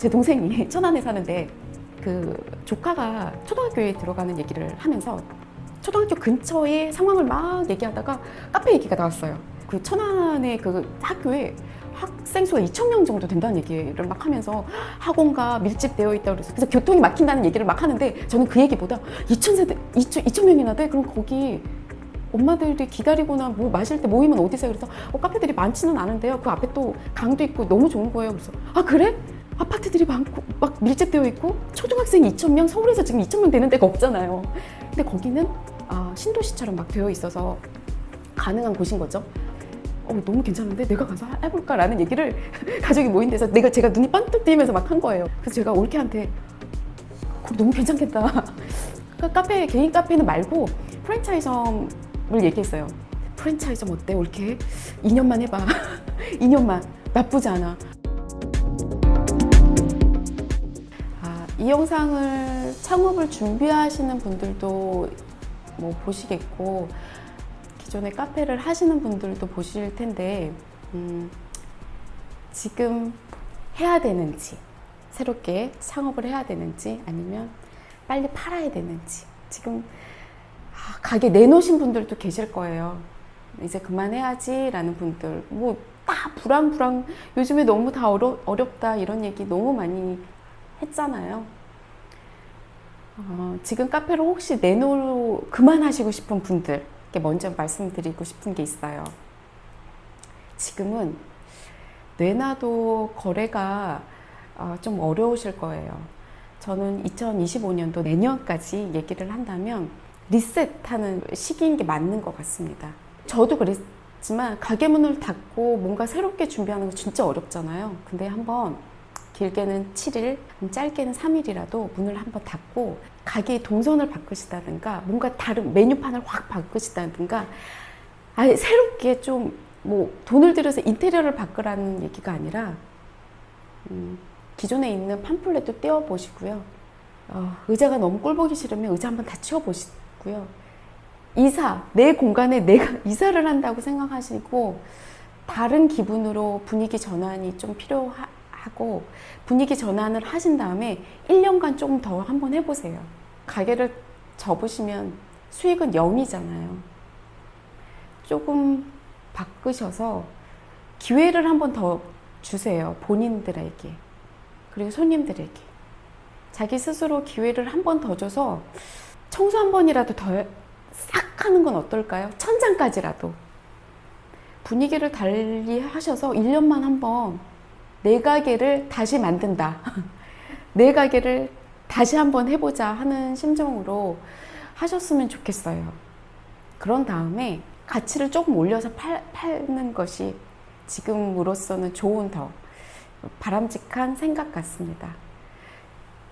제 동생이 천안에 사는데 그 조카가 초등학교에 들어가는 얘기를 하면서 초등학교 근처의 상황을 막 얘기하다가 카페 얘기가 나왔어요. 그 천안의 그 학교에 학생 수가 2천 명 정도 된다는 얘기를 막 하면서 학원과 밀집되어 있다고 그래서 그래서 교통이 막힌다는 얘기를 막 하는데 저는 그 얘기보다 2천 세대 2천, 2천 명이나 돼? 그럼 거기 엄마들이 기다리거나 뭐 마실 때 모이면 어디서? 그래서 어, 카페들이 많지는 않은데요. 그 앞에 또 강도 있고 너무 좋은 거예요. 그래서 아 그래? 아파트들이 많고 막 밀집되어 있고 초등학생 2천 명 서울에서 지금 2천 명 되는 데가 없잖아요. 근데 거기는 아, 신도시처럼 막 되어 있어서 가능한 곳인 거죠. 어, 너무 괜찮은데 내가 가서 해볼까라는 얘기를 가족이 모인 데서 내가 제가 눈이 번뜩 뜨이면서 막 한 거예요. 그래서 제가 올케한테 너무 괜찮겠다. 그 카페 개인 카페는 말고 프랜차이점을 얘기했어요. 프랜차이점 어때? 올케 2년만 해봐. 2년만 나쁘지 않아. 이 영상을 창업을 준비하시는 분들도 뭐 보시겠고 기존에 카페를 하시는 분들도 보실 텐데 음, 지금 해야 되는지 새롭게 창업을 해야 되는지 아니면 빨리 팔아야 되는지. 지금 아, 가게 내놓으신 분들도 계실 거예요. 이제 그만해야지 라는 분들. 뭐 다 불안 불안. 요즘에 너무 다 어려, 어렵다. 이런 얘기 너무 많이 했잖아요. 어, 지금 카페를 혹시 내놓 그만하시고 싶은 분들께 먼저 말씀드리고 싶은 게 있어요. 지금은 내놔도 거래가 어, 좀 어려우실 거예요. 저는 2025년도 내년까지 얘기를 한다면 리셋하는 시기인 게 맞는 것 같습니다. 저도 그랬지만 가게 문을 닫고 뭔가 새롭게 준비하는 거 진짜 어렵잖아요. 근데 한번 길게는 7일, 짧게는 3일이라도 문을 한번 닫고 가게의 동선을 바꾸시다든가 뭔가 다른 메뉴판을 확 바꾸시다든가 아예 새롭게 좀 뭐 돈을 들여서 인테리어를 바꾸라는 얘기가 아니라 음, 기존에 있는 팜플렛도 떼어 보시고요. 어, 의자가 너무 꼴보기 싫으면 의자 한번 다 치워 보시고요. 이사, 내 공간에 내가 이사를 한다고 생각하시고 다른 기분으로 분위기 전환이 좀 필요하 고 분위기 전환을 하신 다음에 1년간 조금 더 한번 해보세요. 가게를 접으시면 수익은 0이잖아요. 조금 바꾸셔서 기회를 한번 더 주세요. 본인들에게. 그리고 손님들에게. 자기 스스로 기회를 한 번 더 줘서 청소 한 번이라도 더 싹 하는 건 어떨까요? 천장까지라도. 분위기를 달리 하셔서 1년만 한번 내 가게를 다시 만든다. 내 가게를 다시 한번 해보자 하는 심정으로 하셨으면 좋겠어요. 그런 다음에 가치를 조금 올려서 팔, 파는 것이 지금으로서는 좋은 더 바람직한 생각 같습니다.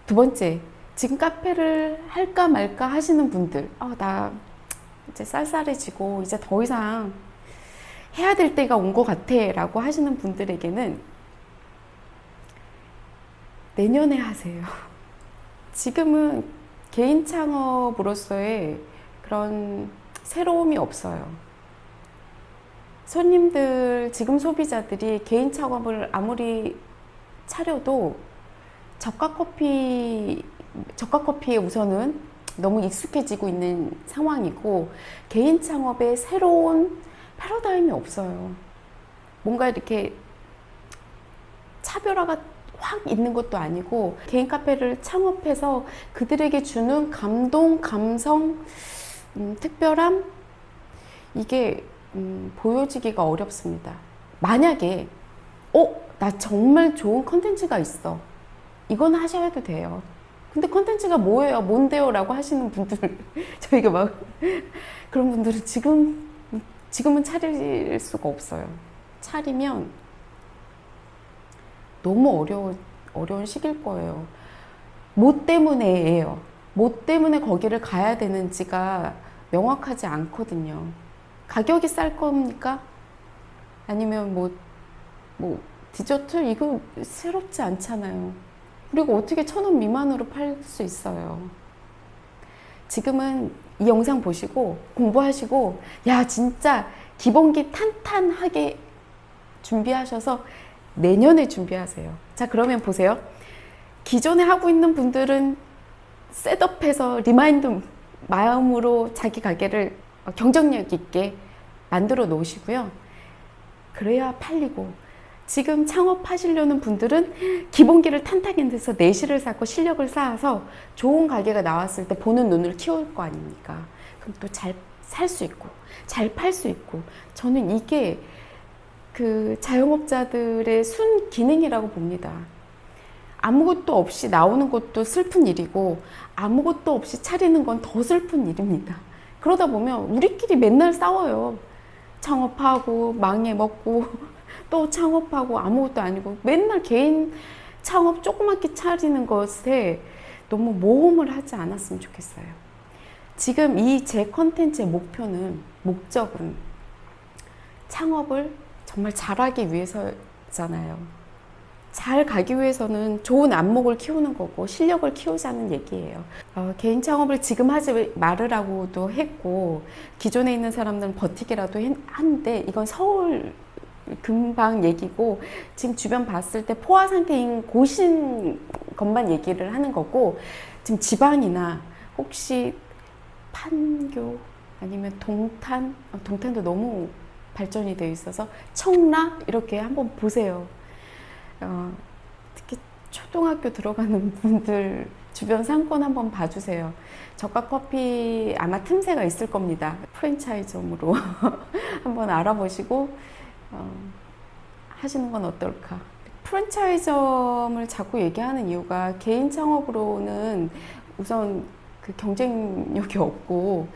두 번째, 지금 카페를 할까 말까 하시는 분들, 아, 나 이제 쌀쌀해지고 이제 더 이상 해야 될 때가 온 것 같아 라고 하시는 분들에게는 내년에 하세요. 지금은 개인 창업으로서의 그런 새로움이 없어요. 손님들, 지금 소비자들이 개인 창업을 아무리 차려도 저가 커피, 저가 커피에 우선은 너무 익숙해지고 있는 상황이고 개인 창업에 새로운 패러다임이 없어요. 뭔가 이렇게 차별화가 확 있는 것도 아니고 개인 카페를 창업해서 그들에게 주는 감동, 감성, 음, 특별함 이게 음, 보여지기가 어렵습니다. 만약에 어, 나 정말 좋은 컨텐츠가 있어. 이건 하셔도 돼요. 근데 컨텐츠가 뭐예요? 뭔데요? 라고 하시는 분들 저희가 막 그런 분들은 지금 지금은 차릴 수가 없어요. 차리면 너무 어려워 어려운 시기일 거예요. 뭐 때문에예요. 뭐 때문에 거기를 가야 되는지가 명확하지 않거든요. 가격이 쌀 겁니까? 아니면 뭐, 뭐, 디저트? 이거 새롭지 않잖아요. 그리고 어떻게 천 원 미만으로 팔 수 있어요? 지금은 이 영상 보시고 공부하시고, 야, 진짜 기본기 탄탄하게 준비하셔서 내년에 준비하세요. 자, 그러면 보세요. 기존에 하고 있는 분들은 셋업해서 리마인드 마음으로 자기 가게를 경쟁력 있게 만들어 놓으시고요. 그래야 팔리고 지금 창업하시려는 분들은 기본기를 탄탄히 해서 내실을 쌓고 실력을 쌓아서 좋은 가게가 나왔을 때 보는 눈을 키울 거 아닙니까? 그럼 또 잘 살 수 있고 잘 팔 수 있고 저는 이게 그 자영업자들의 순 기능이라고 봅니다. 아무것도 없이 나오는 것도 슬픈 일이고 아무것도 없이 차리는 건 더 슬픈 일입니다. 그러다 보면 우리끼리 맨날 싸워요. 창업하고 망해 먹고 또 창업하고 아무것도 아니고 맨날 개인 창업 조그맣게 차리는 것에 너무 모험을 하지 않았으면 좋겠어요. 지금 이 제 컨텐츠의 목표는 목적은 창업을 정말 잘하기 위해서잖아요. 잘 가기 위해서는 좋은 안목을 키우는 거고 실력을 키우자는 얘기예요. 어, 개인 창업을 지금 하지 말으라고도 했고 기존에 있는 사람들은 버티기라도 했- 하는데 이건 서울 금방 얘기고 지금 주변 봤을 때 포화 상태인 곳인 것만 얘기를 하는 거고 지금 지방이나 혹시 판교 아니면 동탄 어, 동탄도 너무 발전이 되어 있어서 청라 이렇게 한번 보세요. 어, 특히 초등학교 들어가는 분들 주변 상권 한번 봐주세요. 저가 커피 아마 틈새가 있을 겁니다. 프랜차이즈점으로 한번 알아보시고 어, 하시는 건 어떨까? 프랜차이점을 자꾸 얘기하는 이유가 개인 창업으로는 우선 그 경쟁력이 없고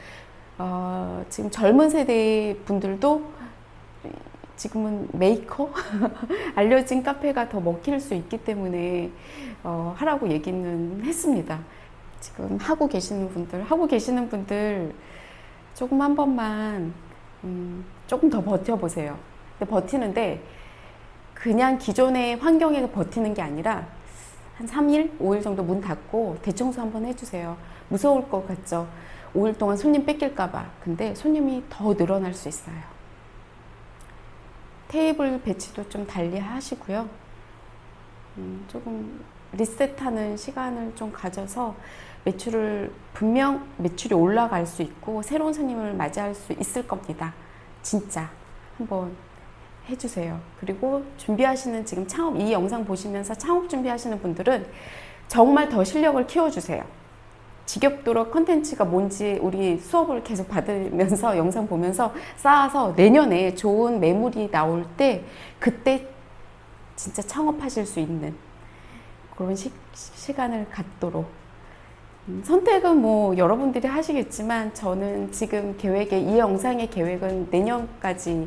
어, 지금 젊은 세대 분들도 지금은 메이커 알려진 카페가 더 먹힐 수 있기 때문에 어, 하라고 얘기는 했습니다. 지금 하고 계시는 분들 하고 계시는 분들 조금 한 번만 음, 조금 더 버텨보세요. 근데 버티는데 그냥 기존의 환경에서 버티는 게 아니라 한 3일, 5일 정도 문 닫고 대청소 한번 해주세요. 무서울 것 같죠? 5일 동안 손님 뺏길까봐. 근데 손님이 더 늘어날 수 있어요. 테이블 배치도 좀 달리 하시고요. 음, 조금 리셋하는 시간을 좀 가져서 매출을 분명 매출이 올라갈 수 있고 새로운 손님을 맞이할 수 있을 겁니다. 진짜 한번 해주세요. 그리고 준비하시는 지금 창업 이 영상 보시면서 창업 준비하시는 분들은 정말 더 실력을 키워주세요. 지겹도록 컨텐츠가 뭔지 우리 수업을 계속 받으면서 영상 보면서 쌓아서 내년에 좋은 매물이 나올 때 그때 진짜 창업하실 수 있는 그런 시, 시간을 갖도록 음, 선택은 뭐 여러분들이 하시겠지만 저는 지금 계획에 이 영상의 계획은 내년까지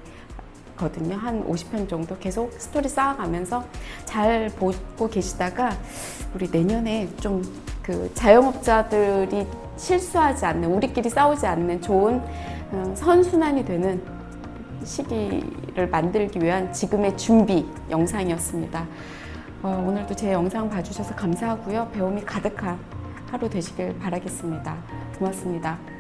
거든요. 한 50편 정도 계속 스토리 쌓아가면서 잘 보고 계시다가 우리 내년에 좀 그 자영업자들이 실수하지 않는 우리끼리 싸우지 않는 좋은 어, 선순환이 되는 시기를 만들기 위한 지금의 준비 영상이었습니다. 어, 오늘도 제 영상 봐주셔서 감사하고요. 배움이 가득한 하루 되시길 바라겠습니다. 고맙습니다.